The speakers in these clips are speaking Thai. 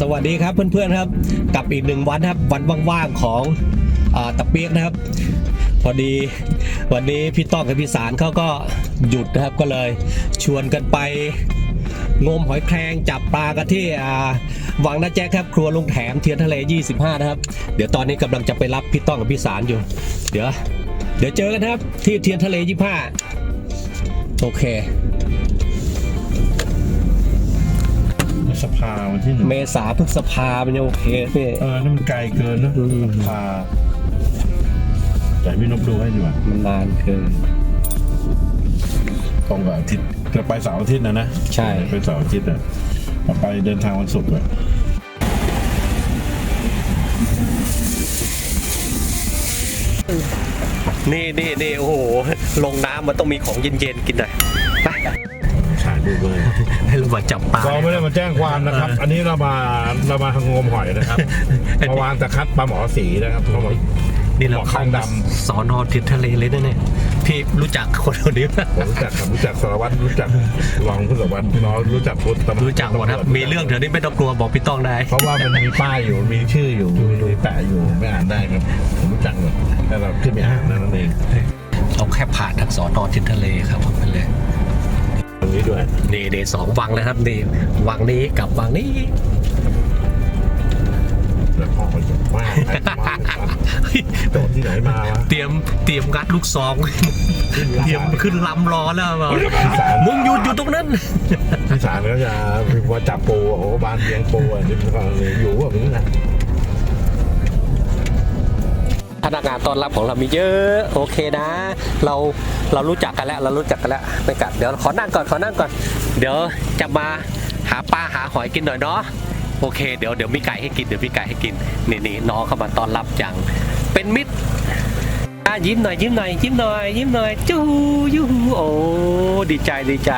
สวัสดีครับเพื่อนๆครับกับอีกหนึ่งวันครับวันว่างๆของอตะเปียกนะครับ พอดีวันนี้พี่ต้องกับพี่สารเขาก็หยุดนะครับก็เลยชวนกันไปงมหอยแครงจับปลากันที่วังนาแจ๊คครับครัวลุงแถมเทียนทะเล 25 นะครับ เดี๋ยวตอนนี้กำลังจะไปรับพี่ต้องกับพี่สารอยู่ เดี๋ยวเดี๋ยวเจอกันครับที่เทียนทะเล 25 โอเค สภาวันที่หนึ่งเมษาพฤษภามันยังโอเคพี่เออนั่นมันไกลเกินนะอืมสภาแต่พี่นบดูให้ดีกว่ามันนานเกินตรงกับอาทิตย์จะไปเสาร์อาทิตย์นะนะใช่ไปเสาร์อาทิตย์อะมาไปเดินทางวันศุกร์อะนี่นี่นี่โอ้โห ลงน้ำมันต้องมีของเย็นๆกินหน่อยไป ถ่ายรูปเลยให้เรามาจับปลาเราไม่ได้มาแจ้งความนะครับ อันนี้เรามาเรามาทางงมหอยนะครับมาวางตะคัดปลาหมอสีนะครับเขาบอกนี่เราเข้าหมอกข้างดสอนอทิศทะเลเลยนะเนี่ยพี่รู้จักคนคนนี้ไหมผมรู้จักครับรู้จักสารวัตรรู้จักรองผู้สารวัตรน้องรู้จักพุทธตำวจรู้จักหมดครับ มีเรื่องเดี๋ยวนี้ไม่ต้องกลัวบอกพี่ต้องได้ เพราะว่ามันมีป้ายอยู่มีชื่ออยู่มีแปะอยู่ไม่อ่านได้ครับผมรู้จักหมดแต่เราขึ้นไม่อ่านนั่นเองเราแค่ผ่านทางสอนอทิศทะเลครับผมไปเลย ตรงนี้ด้วยนี่เดสองวังแล้วครับนี่วังนี้กับวังนี้แล้วพ่อเขาจะว่าโดนที่ไหนมาวะเตรียมเตรียมงัดลูกซองเตรียมขึ้นลำรอแล้วบอกมึงหยุดอยู่ตรงนั้นที่ศาลก็จะว่าจับปูโอ้บานเลี้ยงปูอะที่มันก็เลยอยู่แบบนี้นะ พนักงานต้อนรับของเรามีเยอะโอเคนะ เราเรารู้จักกันแล้วเรารู้จักกันแล้วไม่กัดเดี๋ยวขอนั่งก่อนขอนั่งก่อน เดี๋ยวจะมาหาปลาหาหอยกินหน่อยเนาะโอเคเดี๋ยวเดี๋ยวมีไก่ให้กินเดี๋ยวมีไก่ให้กินนี่นี่น้องเข้ามาต้อนรับอย่างเป็นมิตรอะยิ้มหน่อยยิ้มหน่อยยิ้มหน่อยยิ้มหน่อยจู้ยูหูโอ้ดีใจดีใจ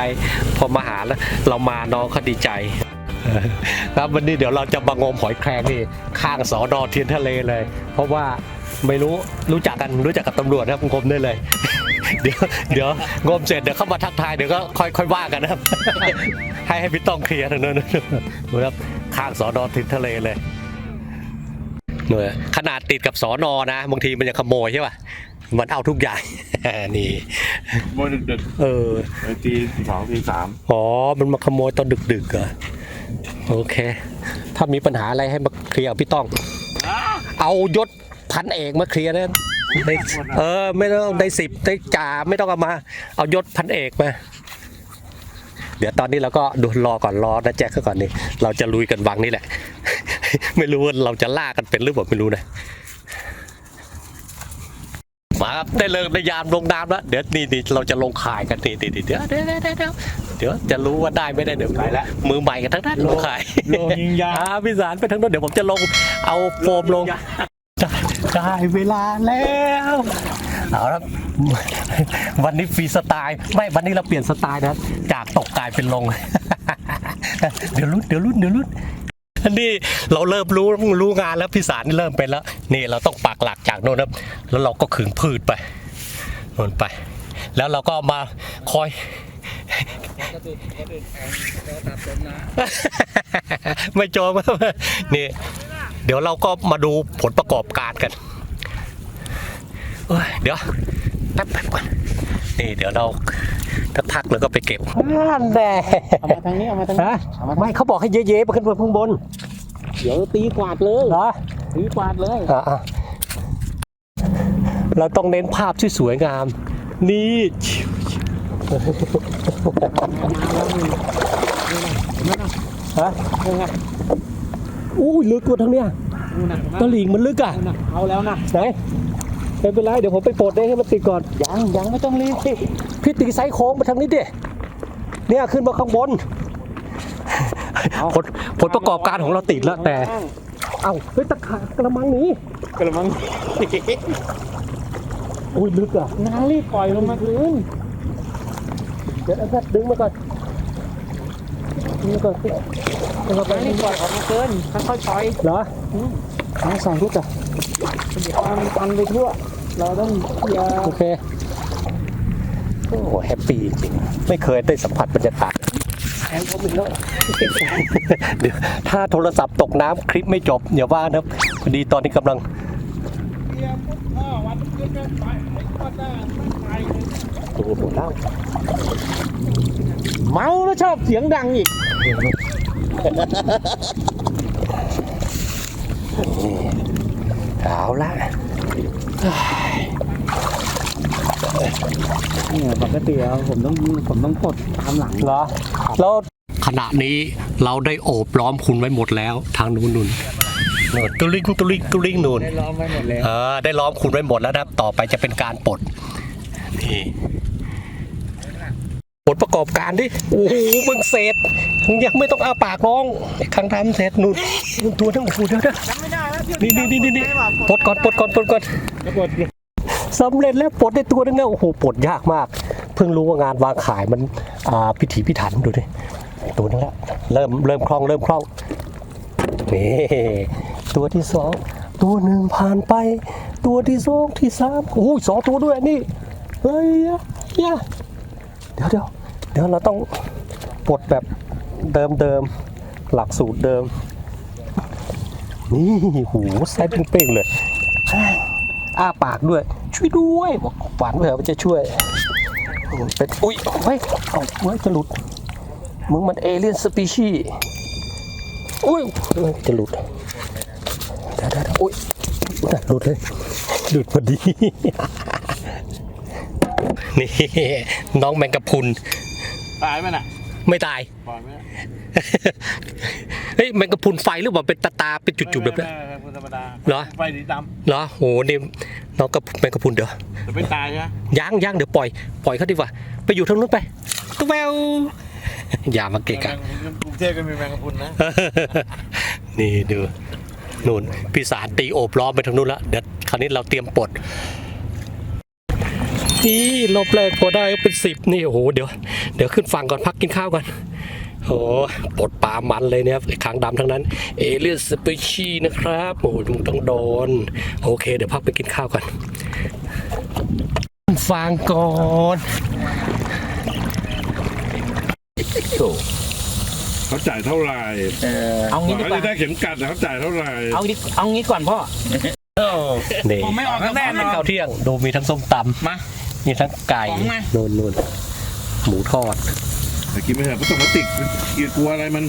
พอมาหาแล้วเรามาน้องเขาดีใจ ครับวันนี้เดี๋ยวเราจะมางมหอยแครงนี่ข้างสอนอเทียนทะเลเลย เพราะว่าไม่รู้รู้จักกันรู้จักกับตำรวจนะครับงมได้เลย เดี๋ยวเดี๋ยวงมเสร็จเดี๋ยวเข้ามาทักทายเดี๋ยวก็ค่อยค่อยว่ากันนะครับ ให้ให้พี่ต้องเคลียร์ทางนั้นดูครับข้างสอนอเทียนทะเลเลยเนี่ยขนาดติดกับสอนอนะบางทีมันจะขโมยใช่ป่ะมันเอาทุกอย่างนี่โมยดึกเออๆไปตีสองตีสามอ๋อมันมาขโมยตอนดึกๆเหรอ โอเค ถ้ามีปัญหาอะไรให้มาเคลียร์กับพี่ต้อง เอายศพันเอกมาเคลียร์นะได้เออ ไม่ต้องได้สิบได้จ่าไม่ต้องเอามา เอายศพันเอกมา เดี๋ยวตอนนี้เราก็ดูรอก่อนรอนะแจ็คก่อนนี่เราจะลุยกันวังนี่แหละ ไม่รู้ว่าเราจะล่ากันเป็นหรือเปล่าไม่รู้นะมาครับได้เลิกได้ยามลงน้ำแล้วเดี๋ยวนี่นี่เราจะลงข่ายกันนี่นี่นี่เดี๋ยวเดี๋ยวเดี๋ยว เดี๋ยวเดี๋ยวจะรู้ว่าได้ไม่ได้เดี๋ยวไปแล้วมือใหม่กันทั้งนั้นลงข่ายโลยิงยาอ่าพี่สารไปทั้งนั้นเดี๋ยวผมจะลงเอาโฟมลงได้ได้เวลาแล้วเอาละวันนี้ฟรีสไตล์ไม่วันนี้เราเปลี่ยนสไตล์นะจากตกกลายเป็นลง เดี๋ยวลุ้นเดี๋ยวลุ้นเดี๋ยวลุ้นนี่เราเริ่มรู้รู้งานแล้วพี่สารนี่เริ่มเป็นแล้ว นี่เราต้องปักหลักจากโน่นนะแล้วเราก็ขึงพืชไปโน่นไป แล้วเราก็มาคอย ไม่โจมนี่ เดี๋ยวเราก็มาดูผลประกอบการกันเอ้ยเดี๋ยวแป๊บแป๊บก่อนนี่เดี๋ยวเราถ้าทักแล้วก็ไปเก็บนั่นแหละเอามาทางนี้เอามาทางนี้ฮะไม่เขาบอกให้เย้ๆไปขึ้นไปข้างบน เดี๋ยวตีกวาดเลยเหรอตีกวาดเลยอะอะเราต้องเน้นภาพที่สวยงาม นี่ ชิวฮะอู้ยลึกกว่าทั้งเนี้ยนู่นน่ะตะหลิงมันลึกอะนู่นน่ะเอาแล้วนะไหนไม่เป็นไรเดี๋ยวผมไปปลดเองให้มันติดก่อนยังยังไม่ต้องรีบสิพี่ตีไซส์โค้งมาทางนี้ดิเนี่ยขึ้นมาข้างบนผลผลประกอบการของเราติดแล้วแต่ เอ้าเฮ้ยตะขากระมังหนี้กระมังโอ้ยลึกอะงานรีบปล่อยลงมาคืนเดี๋ยวเอาดึงมาก่อนดึงมาก่อนดึงมาก่อนงานรีบปล่อยออกมาเกินค่อยๆปล่อยเหรอน้ำใส่ลูกอะเดี๋ยวมันปันไปทั่ว เราต้องเคลียร์โอเคโอ้แฮปปี้จริงๆไม่เคยได้สัมผัสบรรยากาศแอนผมอีกแล้วเดี๋ยวถ้าโทรศัพท์ตกน้ำคลิปไม่จบอย่าว่านะครับพอดีตอนนี้กำลังโอ้ โหหมดแล้วเมาแล้วชอบเสียงดังอีกเอาละเนี่ยปกติแล้วผมต้องผมต้องกดตามหลังเหรอแล้วขณะนี้เราได้โอบล้อมคุณไว้หมดแล้วทางนู้นนู่นนู่นตุลิงตุลิงตุลิงนู่นได้ล้อมไว้หมดแล้วเออได้ล้อมคุณไว้หมดแล้วนะครับต่อไปจะเป็นการปลด นี่ผลประกอบการดิโอ้โหมึงเสร็จมึงยังไม่ต้องอ้าปากร้องครั้งทำเสร็จนู่นนู่นตัวทั้งโอ้โหเดี๋ยวนะจำไม่ได้แล้วนี่นี่นี่นี่นี่ปลดก่อนปลดก่อนปลดก่อนกดสำเร็จแล้วปลดได้ตัวนึงแล้วโอ้โหปลดยากมาก เพิ่งรู้ว่างานวางขายมันอ่าพิถีพิถันดูดิตัวนึงแล้วเริ่มเริ่มคล่องเริ่มคล่องนี่ตัวที่สองตัวหนึ่งผ่านไป ตัวที่สองที่สามโอ้ยสองตัวด้วยนี่ เฮ้ยยเดี๋ยวเดี๋ยวเดี๋ยวเราต้องปลดแบบเดิมเดิมหลักสูตรเดิม นี่หูไซส์เป้งๆเลยอ้าปากด้วย ช่วยด้วยบอกฝันเถอะว่าจะช่วยเป็นอุ้ยเฮ้ยเอาเฮ้ยจะหลุดมึงมันเอเลี่ยนสปีชีอุ้ยจะหลุดเดี๋ยวเดี๋ยวเดี๋ยวอุ้ยหลุดเลยหลุดพอดี นี่น้องแมงกะพรุนตายไหมน่ะ ไม่ตายปล่อยไหมเฮ้ยแมงกะพรุนไฟหรือเปล่าเป็นตาตาๆเป็นจุดๆแบบนี้ธรรมดาเหรอ ไฟสีดเหรอโหนี่น้องกับแมงกะพรุนเดี๋ยวำแต่ไม่ตายใช่ไหมย่างย่างเดี๋ยวปล่อยปล่อยเขาดีกว่า ไปอยู่ทางนู้นไปตุ๊แววอย่ามาเกะกะ กรุงเทพก็มีแมงกะพรุนนะนี่ดูนู่นพี่สารตีโอบล้อมไปทางนู้นแล้วเดี๋ยวคราวนี้เราเตรียมปลด นี่รอบแรกพอได้ก็เป็นสิบนี่โอ้โหเดี๋ยวเดี๋ยวขึ้นฝั่งก่อนพักกินข้าวก่อนโอ้โหปลดปลามันเลยเนี่ยคางดำทั้งนั้น เอเลียนสเปชีนะครับโอ้โหมึงต้องโดน โอเค เดี๋ยวพักไปกินข้าวก่อนฟังก่อนเขาจ่ายเท่าไหร่เอางี้ดีกว่าได้เข็มกัดนะเขาจ่ายเท่าไหร่เอางี้เอางี้ก่อนพ่อนี่ผมไม่ออกแน่นอนข้าวเที่ยง ดูมีทั้งส้มตำมา มีทั้งไก่ของมา นูนนูนหมูทอด แต่กินไม่เถอะเพราะตกมาติกกลัวอะไรมัน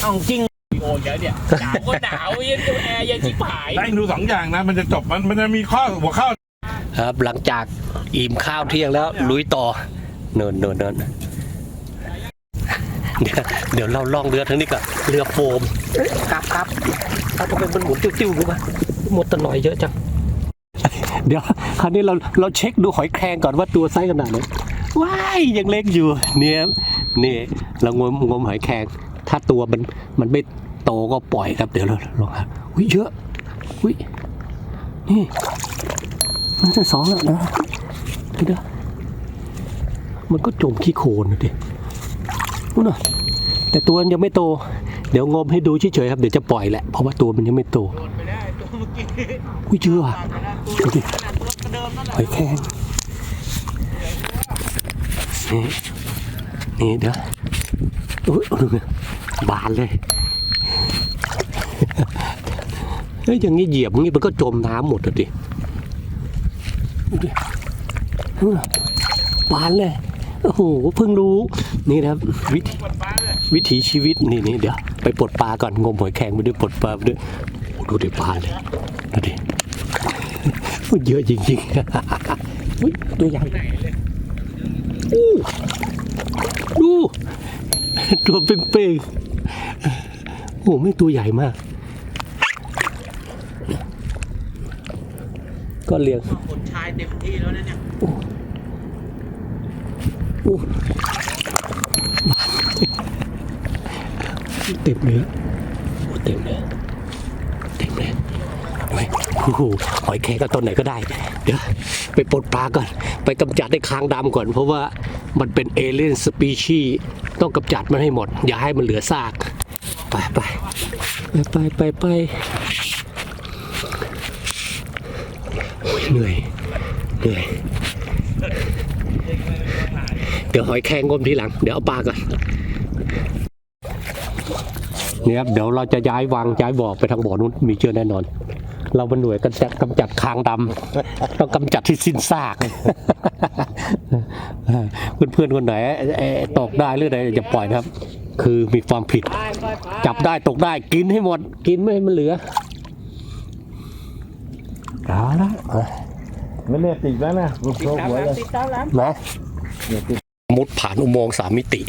เอาจริงโอ้ยเดี๋ยวเนี่ยหนาวก็หนาวเย็นก็แอร์เย็นชิบหายได้ดูสองอย่างนะ มันจะจบมันมันจะมีข้อหัวข้อ ครับหลังจากอิ่มข้าวเที่ยงแล้ว ลุยต่อเนินเนินเนินเดี๋ยวเดี๋ยวเราล่องเรือทั้งนี้ก่อนเรือโฟมกลับกลับเอาทำไมมันหมุนติ้วๆรู้ป่ะหมดตะหน่อยเยอะจัง เดี๋ยวคราวนี้เราเราเช็คดูหอยแครงก่อนว่าตัวไซส์ขนาดไหนว้ายยังเล็กอยู่เนี่ยนี่เรางมงมหอยแครงถ้าตัวมันมันไม่โตก็ปล่อยครับเดี๋ยวเราลองหาอุ้ยเยอะอุ้ยนี่มันจะสองแล้วนะเดี๋ยวมันก็จมขี้โคลนนะดินู่นน่ะแต่ตัวมันยังไม่โต เดี๋ยวงมให้ดูเฉยๆครับเดี๋ยวจะปล่อยแหละเพราะว่าตัวมันยังไม่โตอุ้ยเจออะ ดูดิหอยแครงนี่นี่เดี๋ยวอุ้ยดูเนี่ยบานเลยเฮ้ยอย่างนี้เหยียบอย่างนี้มันก็จมน้ำหมดเลยดิดูดินู่นน่ะบานเลยโอ้โหเพิ่งรู้นี่นะครับวิถีวิถีชีวิตนี่นี่เดี๋ยวไปปลดปลาก่อนงมหอยแครงไปด้วยปลดปลาไปด้วยโอ้ดูดิบานเลยดูดิมัน เยอะจริงๆอุ๊ยตัวใหญ่อู้ดู ตัวเป้งๆ โอ้ไม่ตัวใหญ่มาก ก็เลี้ยงคนชายเต็มที่แล้วนะเนี่ยอู้เต็มเลยโอ้เต็มเลยเต็มเลยโอ้ยโอ้โหหอยแครงก็ต้นไหนก็ได้ เดี๋ยวไปปลดปลาก่อน ไปกำจัดให้ค้างดำก่อน เพราะว่ามันเป็นเอเลียนสปีชีต้องกำจัดมันให้หมด อย่าให้มันเหลือซากไปไปไปไปไปไปเหนื่อยเหนื่อย เดี๋ยวหอยแครงงมทีหลัง เดี๋ยวเอาปลาก่อนเนี่ยครับเดี๋ยวเราจะย้ายวางย้ายบ่อไปทางบ่อนู้นมีเจอแน่นอน เราเป็นหน่วยกำจัดกำจัดคางดำต้องกำจัดที่สิ้นซากเพื่อนๆคนไหนเอ่อตกได้หรืออะไรจะปล่อยนะครับ คือมีความผิด จับได้ตกได้กินให้หมด กินไม่ให้มันเหลือเอาละเอาไม่เรียกติดแล้วนะรูปโชว์หัวเลยติดตามหลังนะมุดผ่านอุโมงค์สามมิติ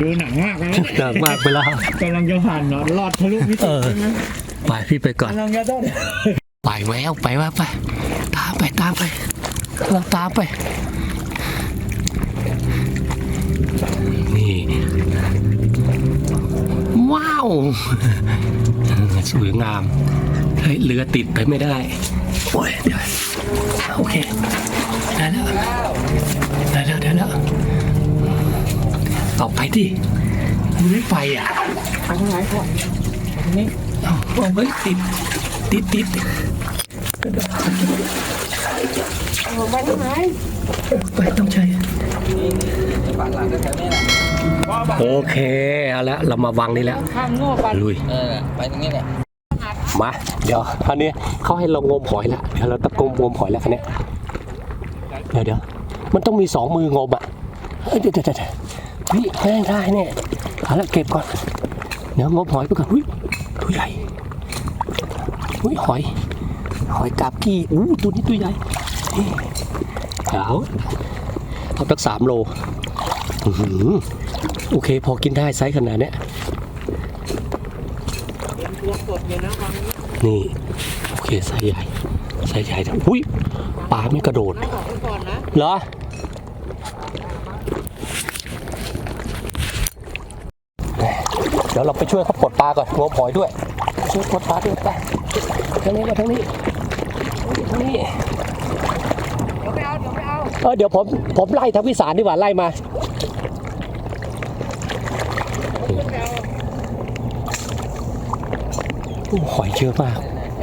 ดูหนังมากเลยหนักมากไปแล้วกำลังจะผ่านเนาะรอดทะลุมิติใช่ไหมไปพี่ไปก่อนกำลังจะต้องไปแววไปแววไป ตามไปตามไปเราตามไป นี่ ว้าวสวยงามเฮ้ยเรือติดไปไม่ได้ โอ้ยเดี๋ยวโอเคได้แล้ว อาไปดิมันไม่ไปอะทางไหนก่อนทางนี้เอาเอาไว้ติดติดติดเอาไปทางไหนไปต้องใช้โอเคเอาละเรามาวางนี่แล้วข้ามโง่ปันลุยเออไปตรงนี้แหละมาเดี๋ยวคราวนี้เขาให้เรางมหอยแล้วเดี๋ยวเราตะกมงมหอยแล้วคันนี้ยเดี๋ยวเดี๋ยวมันต้องมีสองมืองมอะเอ้ยเดี๋ยวเดี๋ยว เดี๋ยแม่งได้เนี่ยเอาละเก็บก่อน เดี๋ยวงมหอยไปก่อนอุ้ยตัวใหญ่อุ้ยหอย หอยกาบกี้อู้ตัวนี้ตัวใหญ่เอาเอาตั้งสามโลโอเค พอกินได้ไซส์ขนาดเนี้ยนี่ โอเคไซส์ใหญ่ไซส์ใหญ่อุ้ยปลาไม่กระโดดนะบอกไว้ก่อนนะเหรอ ดี๋ยวเราไปช่วยเขาปลดปลาก่อนงมหอยด้วย ช่วยปลดปลาด้วยไปทางนี้มาทางนี้ทางนี้เดี๋ยวไปเอาเดี๋ยวไปเอาเออเดี๋ยวผมผมไล่ทางพิสารดีกว่าไล่มาโอ้หอยเยอะมาก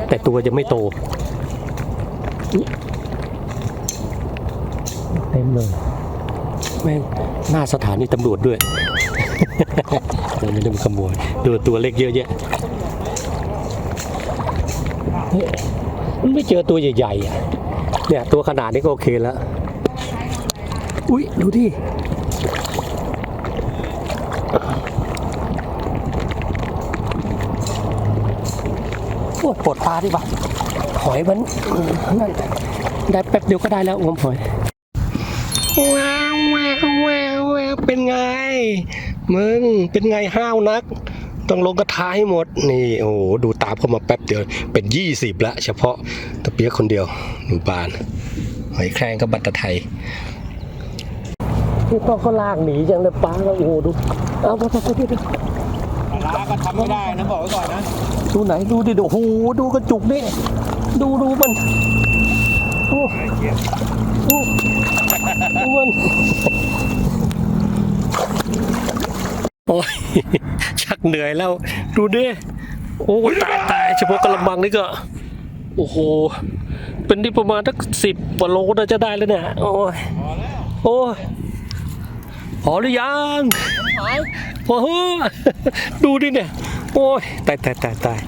แต่ตัวยังไม่โตอุ๊ยเต็มเลยแม่งหน้าสถานีตำรวจด้วยเรา ไม่ได้ขโมยดูตัวเล็กเยอะแยะมันไม่เจอตัวใหญ่ๆอะเนี่ยตัวขนาดนี้ก็โอเคแล้ว อุ้ยดูดิโอ้ยปวดตาดิวะหอยมันนั่นได้แป๊บเดียวก็ได้แล้วงมหอยว้าวว้าวว้าวเป็นไง มึงเป็นไงห้าวนัก ต้องลงกระทะให้หมด นี่โอ้โหดูตามเข้ามาแป๊บเดียว เป็นยี่สิบละเฉพาะตะเปียกคนเดียวดูบานหอยแครงกับบัตรไทยพี่ต้องก็ลากหนีจังเลยป้าแล้วโอ้โหดูเอาไปไปไปไปลาก็ทำไม่ได้นะบอกไว้ก่อนนะ ดูไหนดูดิโอ้โหดูกระจุกนี่ดูดูมันโอ้โอ้ดูมัน โอ้ยชักเหนื่อยแล้ว ดูดิโอ้ตายตายเฉพาะกระมังนี่ก็ โอ้โห เป็นที่ประมาณสักสิบกว่าโลน่าจะได้แล้วเนี่ย โอ้ยโอ้ยพอหรือยังพอเฮ้อดูดิเนี่ย โอ้ยตายตายตายตาย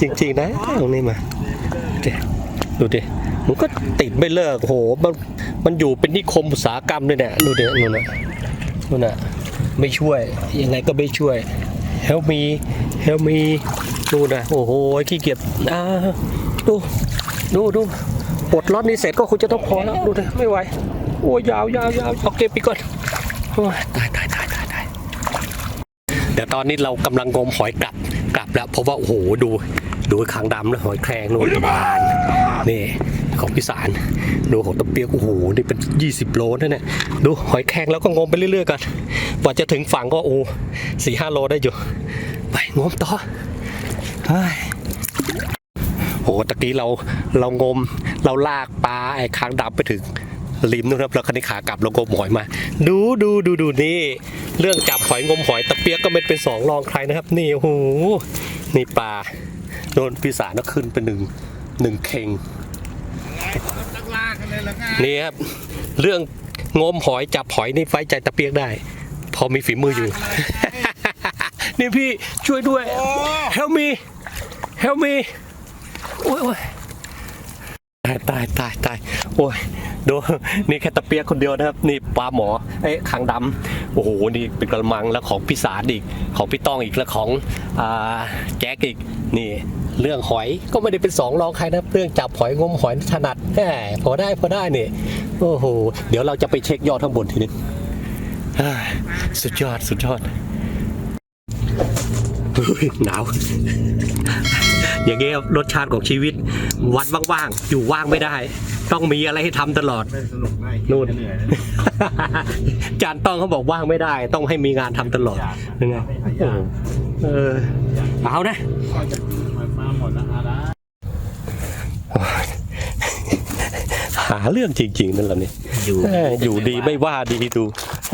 จริง ๆ นะตรงนี้มาเดี๋ยวดูดิมันก็ติดไม่เลิกโหมันมันอยู่เป็นนิคมอุตสาหกรรมเลยเนี่ยดูดินู่นน่ะนู่นน่ะ ไม่ช่วย ยังไงก็ไม่ช่วย help me help me ดูนะโอ้โหขี้เกียจอ่าดูดูดูปลดล็อตนี้เสร็จก็คงจะต้องพอแล้วดูนะไม่ไหวโอ้ยยาวยาวยาวเอาเก็บไปก่อนโอ้ยตายตายตายตายตายเดี๋ยวตอนนี้เรากำลังงมหอยกลับกลับแล้วเพราะว่าโอ้โหดู ดูขางดำนะหอยแครงนู่นบานนี่ ของพิสารดูของตะเปียกโอ้โหนี่เป็น 20 โลนะเนี่ยดูหอยแครงแล้วก็งมไปเรื่อยๆกันกว่าจะถึงฝั่งก็โอ้สี่ห้าโลได้อยู่ ไปงมต่อเฮ้ยโอ้ตะกี้เราเรางมเราลากปลาไอ้ค้างดำไปถึงริมนู่นครับแล้วคันนี้ขากลับเรางมหอยมา ดูดูดูดูนี่ เรื่องจับหอยงมหอยตะเปียกก็ไม่เป็นสองรองใครนะครับ นี่โอ้โหนี่ปลาโดนพิสารก็ขึ้นเป็นหนึ่งหนึ่งเข่ง นี่ครับ เรื่องงมหอยจับหอยนี่ไฟใจตะเปียกได้ พอมีฝีมืออยู่ นี่พี่ช่วยด้วย help me help me โอ้ยตายตายตายตายโอ้ยดูนี่แค่ตะเปียกคนเดียวนะครับ นี่ปลาหมอไอ้คางดำโอ้โหนี่เป็นกระมังแล้วของพี่สารอีกของพี่ต้องอีกแล้วของอ่าแจ็คอีกนี่ เรื่องหอยก็ไม่ได้เป็นสองรองใครนะเรื่องจับหอยงมหอยถนัดแหมพอได้พอได้เนี่ยโอ้โหเดี๋ยวเราจะไปเช็คยอดข้างบนทีนึงสุดยอดสุดยอดหนาว อย่างเงี้ยรสชาติของชีวิต วัดว่างๆ อยู่ว่างไม่ได้ ต้องมีอะไรให้ทำตลอดนู่นเหนื่อยจานต้องเขาบอกว่างไม่ได้ ต้องให้มีงานทำตลอดยังไงเออเอานะ หมดนะอาละหาเรื่องจริง ๆ นั่นแหละนี่อยู่เอออยู่ดีไม่ว่าดีดู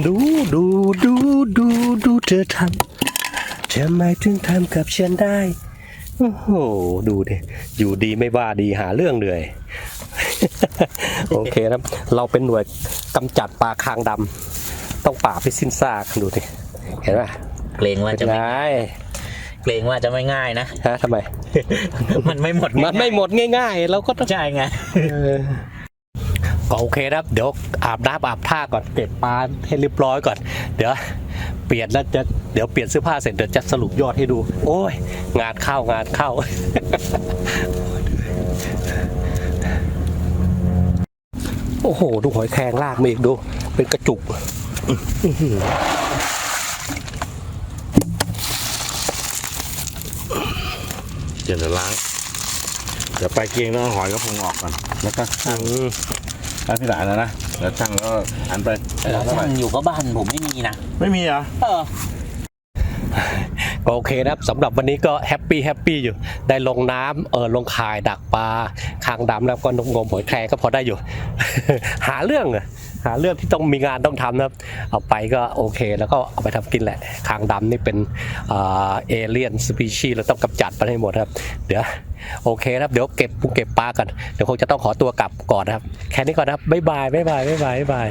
ดูดูดูดูดูเธอทำทำไมถึงทำกับฉันได้โอ้โหดูดิอยู่ดีไม่ว่าดีหาเรื่องเลย โอเคนะเราเป็นหน่วยกำจัดปลาคางดำต้องป่าบไปสิ้นซากดูดิเห็นไหมเกรงว่าจะไงไม่ เกรงว่าจะไม่ง่ายนะ ฮะทำไม มันไม่หมดมันไม่หมดง่ายๆเราก็ต้องใช่ไงก็โอเคนะครับ เดี๋ยวอาบน้ำอาบท่าก่อนเก็บปลาให้เรียบร้อยก่อน เดี๋ยวเปลี่ยนแล้วจะเดี๋ยวเปลี่ยนเสื้อผ้าเสร็จเดี๋ยวจะสรุปยอดให้ดู โอ้ย งานเข้างานเข้า โอ้โห ดูหอยแครงลากมาอีกดู เป็นกระจุกเดี๋ยว เดี๋ยวล้าง เดี๋ยวไปเกียงแล้วเอาหอยกระพงออกก่อน แล้วก็ช่างช่างที่หลานนะนะ แล้วช่างแล้วก็หันไปแล้วเท่าไหช่าร่งอยู่ก็บ้านผมไม่มีนะ ไม่มีเหรอ เออก็โอเคนะครับสำหรับวันนี้ก็แฮปปี้แฮปปี้อยู่ ได้ลงน้ำเออลงข่ายดักปลาคางดำแล้วก็นกงมหอยแครงก็พอได้อยู่ หาเรื่องอะ หาเรื่องที่ต้องมีงานต้องทำนะครับ เอาไปก็โอเค แล้วก็เอาไปทำกินแหละคางดำนี่เป็นเอเลียนสปีชีส์เราต้องกำจัดมันให้หมดครับ เดี๋ยวโอเคครับ เดี๋ยวเก็บปูเก็บปลากัน เดี๋ยวคงจะต้องขอตัวกลับก่อนนะครับ แค่นี้ก่อนนะครับบ๊ายบายบ๊ายบายบ๊ายบายบ๊ายบาย